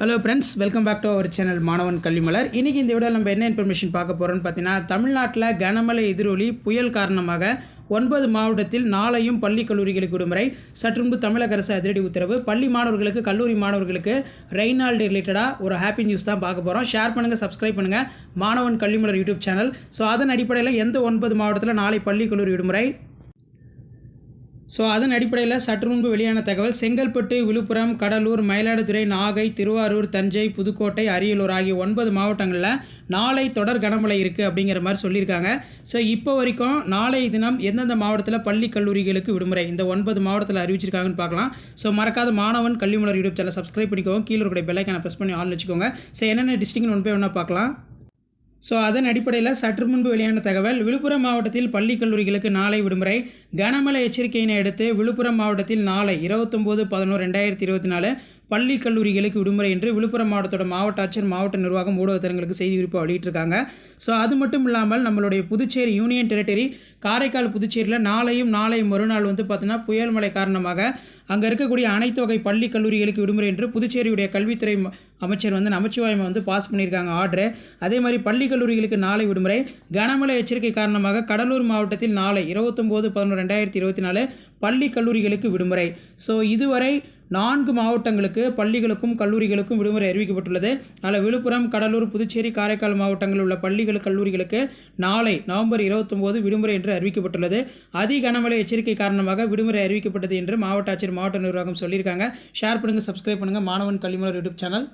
Hello friends welcome back to our channel மாணவன் கல்விமலர் இன்றைக்கி இந்த வீடியோவில் நம்ம என்ன இன்ஃபர்மேஷன் பார்க்க போகிறோம்னு பார்த்தீங்கன்னா தமிழ்நாட்டில் கனமழை எதிரொலி புயல் காரணமாக ஒன்பது மாவட்டத்தில் நாளையும் பள்ளி கல்லூரிகளுக்கு விடுமுறை. சற்று முன்பு தமிழக அரசு அதிரடி உத்தரவு. பள்ளி மாணவர்களுக்கு கல்லூரி மாணவர்களுக்கு ரெய்னால்டு ரிலேட்டடாக ஒரு ஹாப்பி நியூஸ் தான் பார்க்க போகிறோம் ஷேர் பண்ணுங்கள் சப்ஸ்கிரைப் பண்ணுங்கள் மாணவன் கல்விமலர் யூடியூப் சேனல் ஸோ அதன் அடிப்படையில் எந்த ஒன்பது மாவட்டத்தில் நாளை பள்ளி கல்லூரி விடுமுறை? ஸோ அதன் அடிப்படையில் சற்று முன்பு வெளியான தகவல் செங்கல்பட்டு விழுப்புரம் கடலூர் மயிலாடுதுறை நாகை திருவாரூர் தஞ்சை புதுக்கோட்டை அரியலூர் ஆகிய ஒன்பது மாவட்டங்களில் நாளை தொடர் கனமழை இருக்குது அப்படிங்கிற மாதிரி சொல்லியிருக்காங்க. ஸோ இப்போ வரைக்கும் நாளை தினம் எந்தெந்த மாவட்டத்தில் பள்ளி கல்லூரிகளுக்கு விடுமுறை? இந்த ஒன்பது மாவட்டத்தில் அறிவிச்சிருக்காங்கன்னு பார்க்கலாம். ஸோ மறக்காத மாணவன் கல்விமலர் யூடியூப் சேனல் சப்ஸ்கிரைப் பண்ணிக்கோங்க. கீழே இருக்கிற பெல்லைக்கான ப்ரெஸ் பண்ணி ஆன் வச்சுக்கோங்க. ஸோ என்னென்ன டிஸ்ட்ரிக்ட்னு ஒன் போய் ஒன்றா பார்க்கலாம். ஸோ அதன் அடிப்படையில் சற்று முன்பு வெளியான தகவல் விழுப்புரம் மாவட்டத்தில் பள்ளி கல்லூரிகளுக்கு நாளை விடுமுறை. கனமழை எச்சரிக்கையினை அடுத்து விழுப்புரம் மாவட்டத்தில் நாளை இருபத்தொம்போது பதினோரு ரெண்டாயிரத்தி இருபத்தி நாலு பள்ளி கல்லூரிகளுக்கு விடுமுறை என்று விழுப்புரம் மாவட்டத்தோட மாவட்ட ஆட்சியர் மாவட்ட நிர்வாகம் ஊடகத்தினங்களுக்கு செய்தி குறிப்பாக வெளியிட்டிருக்காங்க. ஸோ அது மட்டும் இல்லாமல் நம்மளுடைய புதுச்சேரி யூனியன் டெரிட்டரி காரைக்கால் புதுச்சேரியில் நாளையும் நாளை மறுநாள் வந்து பார்த்தீங்கன்னா புயல் மழை காரணமாக அங்கே இருக்கக்கூடிய அனைத்து வகை பள்ளி கல்லூரிகளுக்கு விடுமுறை என்று புதுச்சேரியுடைய கல்வித்துறை அமைச்சர் வந்து நமச்சிவாயம் வந்து பாஸ் பண்ணியிருக்காங்க ஆர்டரு. அதே மாதிரி பள்ளி கல்லூரிகளுக்கு நாளை விடுமுறை. கனமழை எச்சரிக்கை காரணமாக கடலூர் மாவட்டத்தில் நாளை இருபத்தொம்போது பதினொன்று ரெண்டாயிரத்தி இருபத்தி நாலு பள்ளி கல்லூரிகளுக்கு விடுமுறை. ஸோ இதுவரை நான்கு மாவட்டங்களுக்கு பள்ளிகளுக்கும் கல்லூரிகளுக்கும் விடுமுறை அறிவிக்கப்பட்டுள்ளது. அதில் விழுப்புரம் கடலூர் புதுச்சேரி காரைக்கால் மாவட்டங்களில் உள்ள பள்ளிகள் கல்லூரிகளுக்கு நாளை நவம்பர் இருபத்தொம்போது விடுமுறை என்று அறிவிக்கப்பட்டுள்ளது. அதி கனமழை எச்சரிக்கை காரணமாக விடுமுறை அறிவிக்கப்பட்டது என்று மாவட்ட ஆட்சியர் மாவட்ட நிர்வாகம் சொல்லியிருக்காங்க. ஷேர் பண்ணுங்கள் சப்ஸ்கிரைப் பண்ணுங்கள் மாணவன் கல்விமலர் யூடியூப் சேனல்.